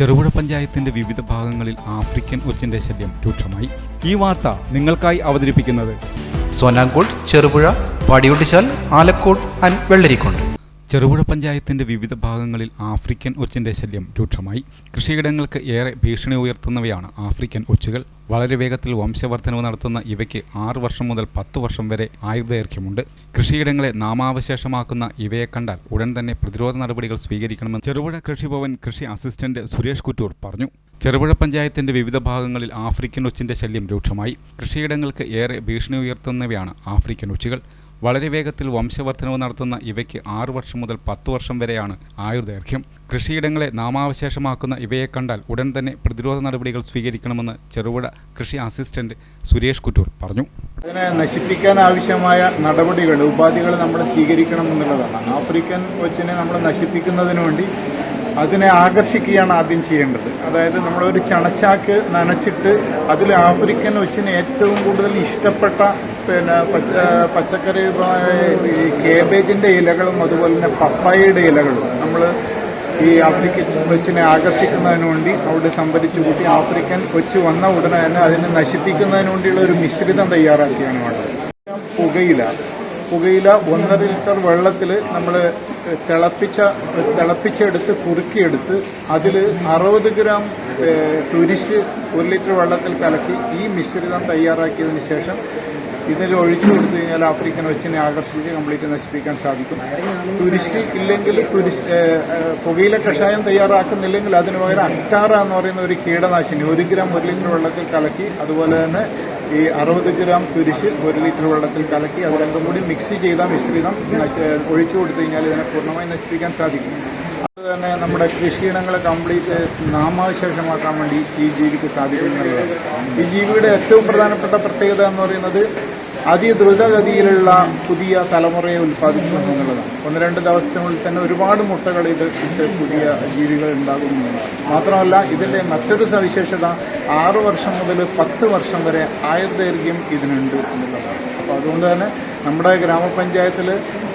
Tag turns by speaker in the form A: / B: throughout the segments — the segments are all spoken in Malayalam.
A: ചെറുപുഴ പഞ്ചായത്തിന്റെ വിവിധ ഭാഗങ്ങളിൽ ആഫ്രിക്കൻ ഒച്ചിന്റെ ശല്യം രൂക്ഷമായി. ഈ വാർത്ത നിങ്ങൾക്കായി അവതരിപ്പിക്കുന്നത്
B: സോനാങ്കോട് ചെറുപുഴ പാടിയൊട്ടിച്ചാൽ ആലക്കോട് ആൻഡ് വെള്ളരിക്കുണ്ട്.
A: ചെറുപുഴ പഞ്ചായത്തിന്റെ വിവിധ ഭാഗങ്ങളിൽ ആഫ്രിക്കൻ ഒച്ചിന്റെ ശല്യം രൂക്ഷമായി. കൃഷിയിടങ്ങൾക്ക് ഏറെ ഭീഷണി ഉയർത്തുന്നവയാണ് ആഫ്രിക്കൻ ഒച്ചുകൾ. വളരെ വേഗത്തിൽ വംശവർദ്ധനവ് നടത്തുന്ന ഇവയ്ക്ക് ആറ് വർഷം മുതൽ പത്ത് വർഷം വരെ ആയുർദൈർഘ്യമുണ്ട്. കൃഷിയിടങ്ങളെ നാമാവശേഷമാക്കുന്ന ഇവയെ കണ്ടാൽ ഉടൻ തന്നെ പ്രതിരോധ നടപടികൾ സ്വീകരിക്കണമെന്ന് ചെറുപുഴ കൃഷിഭവൻ കൃഷി അസിസ്റ്റന്റ് സുരേഷ് കുറ്റൂർ പറഞ്ഞു. ചെറുപുഴ പഞ്ചായത്തിന്റെ വിവിധ ഭാഗങ്ങളിൽ ആഫ്രിക്കൻ ഒച്ചിന്റെ ശല്യം രൂക്ഷമായി. കൃഷിയിടങ്ങൾക്ക് ഏറെ ഭീഷണി ഉയർത്തുന്നവയാണ് ആഫ്രിക്കൻ ഒച്ചുകൾ. വളരെ വേഗത്തിൽ വംശവർദ്ധനവ് നടത്തുന്ന ഇവയ്ക്ക് ആറു വർഷം മുതൽ പത്ത് വർഷം വരെയാണ് ആയുർദൈർഘ്യം. കൃഷിയിടങ്ങളെ നാമാവശേഷമാക്കുന്ന ഇവയെ കണ്ടാൽ ഉടൻ തന്നെ പ്രതിരോധ നടപടികൾ സ്വീകരിക്കണമെന്ന് ചെറുപുഴ കൃഷി അസിസ്റ്റന്റ് സുരേഷ് കുറ്റൂർ പറഞ്ഞു.
C: അതിനെ നശിപ്പിക്കാൻ ആവശ്യമായ നടപടികൾ ഉപാധികൾ നമ്മൾ സ്വീകരിക്കണം എന്നുള്ളതാണ്. ആഫ്രിക്കൻ കൊച്ചിനെ നമ്മൾ നശിപ്പിക്കുന്നതിന് വേണ്ടി അതിനെ ആകർഷിക്കുകയാണ് ആദ്യം ചെയ്യേണ്ടത്. അതായത് നമ്മളൊരു ചണച്ചാക്ക് നനച്ചിട്ട് അതിൽ ആഫ്രിക്കൻ ഒച്ചിന് ഏറ്റവും കൂടുതൽ ഇഷ്ടപ്പെട്ട പിന്നെ പച്ച പച്ചക്കറി ഈ കേബേജിന്റെ ഇലകളും അതുപോലെ തന്നെ പപ്പായയുടെ ഇലകളും നമ്മൾ ഈ ആഫ്രിക്കൻ കൊച്ചിനെ ആകർഷിക്കുന്നതിന് വേണ്ടി അവിടെ സംഭരിച്ചു കൂട്ടി ആഫ്രിക്കൻ കൊച്ചു വന്ന ഉടനെ തന്നെ അതിനെ നശിപ്പിക്കുന്നതിന് വേണ്ടിയുള്ള ഒരു മിശ്രിതം തയ്യാറാക്കിയാണ് വേണ്ടത്. പുകയില. പുകയില ഒന്നര ലിറ്റർ വെള്ളത്തിൽ നമ്മൾ തിളപ്പിച്ച തിളപ്പിച്ചെടുത്ത് കുറുക്കിയെടുത്ത് അതിൽ അറുപത് ഗ്രാം തുരിശ് ഒരു ലിറ്റർ വെള്ളത്തിൽ കലക്കി ഈ മിശ്രിതം തയ്യാറാക്കിയതിന് ശേഷം ഇതിൽ ഒഴിച്ചു കൊടുത്തു കഴിഞ്ഞാൽ ആഫ്രിക്കൻ വെച്ചിനെ ആകർഷിച്ച് കംപ്ലീറ്റ് നശിപ്പിക്കാൻ സാധിക്കും. തുരിശ് ഇല്ലെങ്കിൽ തുരിശ് പുകയില കഷായം തയ്യാറാക്കുന്നില്ലെങ്കിൽ അതിന് പകരം അക്ടാറ എന്ന് പറയുന്ന ഒരു കീടനാശിനി ഒരു ഗ്രാം ഒരു ലിറ്റർ വെള്ളത്തിൽ കലക്കി അതുപോലെ തന്നെ ഈ അറുപത് ഗ്രാം തുരിശ് ഒരു ലിറ്റർ വെള്ളത്തിൽ കലക്കി അത് രണ്ടും കൂടി മിക്സ് ചെയ്താൽ മിശ്രിതം ഒഴിച്ചു കൊടുത്തു കഴിഞ്ഞാൽ ഇതിനെ പൂർണമായി നശിപ്പിക്കാൻ സാധിക്കും. അത് തന്നെ നമ്മുടെ കൃഷിയിടങ്ങളെ കംപ്ലീറ്റ് നാമാവശേഷമാക്കാൻ വേണ്ടി ഈ ജീവിക്ക് സാധിക്കുന്നുള്ളതാണ് ഈ ജീവിയുടെ ഏറ്റവും പ്രധാനപ്പെട്ട പ്രത്യേകത എന്ന് പറയുന്നത് അതിദ്രുതഗതിയിലുള്ള പുതിയ തലമുറയെ ഉൽപ്പാദിപ്പിക്കുന്നു എന്നുള്ളതാണ്. ഒന്ന് രണ്ട് ദിവസത്തിനുള്ളിൽ തന്നെ ഒരുപാട് മുട്ടകൾ ഇത് ഇട്ട് പുതിയ ജീവികൾ ഉണ്ടാകും എന്നുള്ളതാണ്. മാത്രമല്ല ഇതിന്റെ മറ്റൊരു സവിശേഷത ആറ് വർഷം മുതൽ പത്ത് വർഷം വരെ ആയുർദൈർഘ്യം ഇതിനുണ്ട് എന്നുള്ളതാണ്. അപ്പോൾ അതുകൊണ്ട് തന്നെ നമ്മുടെ ഗ്രാമപഞ്ചായത്തിൽ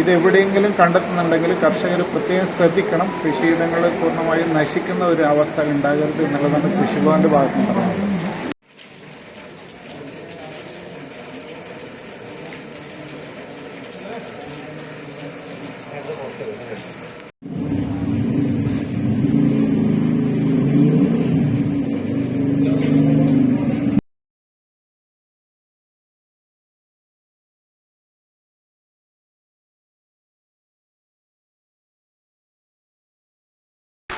C: ഇത് എവിടെയെങ്കിലും കണ്ടെത്തുന്നുണ്ടെങ്കിൽ കർഷകർ പ്രത്യേകം ശ്രദ്ധിക്കണം. കൃഷിയിടങ്ങൾ പൂർണമായും നശിക്കുന്ന ഒരു അവസ്ഥ ഉണ്ടാകരുത് എന്നുള്ളതാണ് കൃഷിഭവന്റെ ഭാഗത്ത് നിന്ന്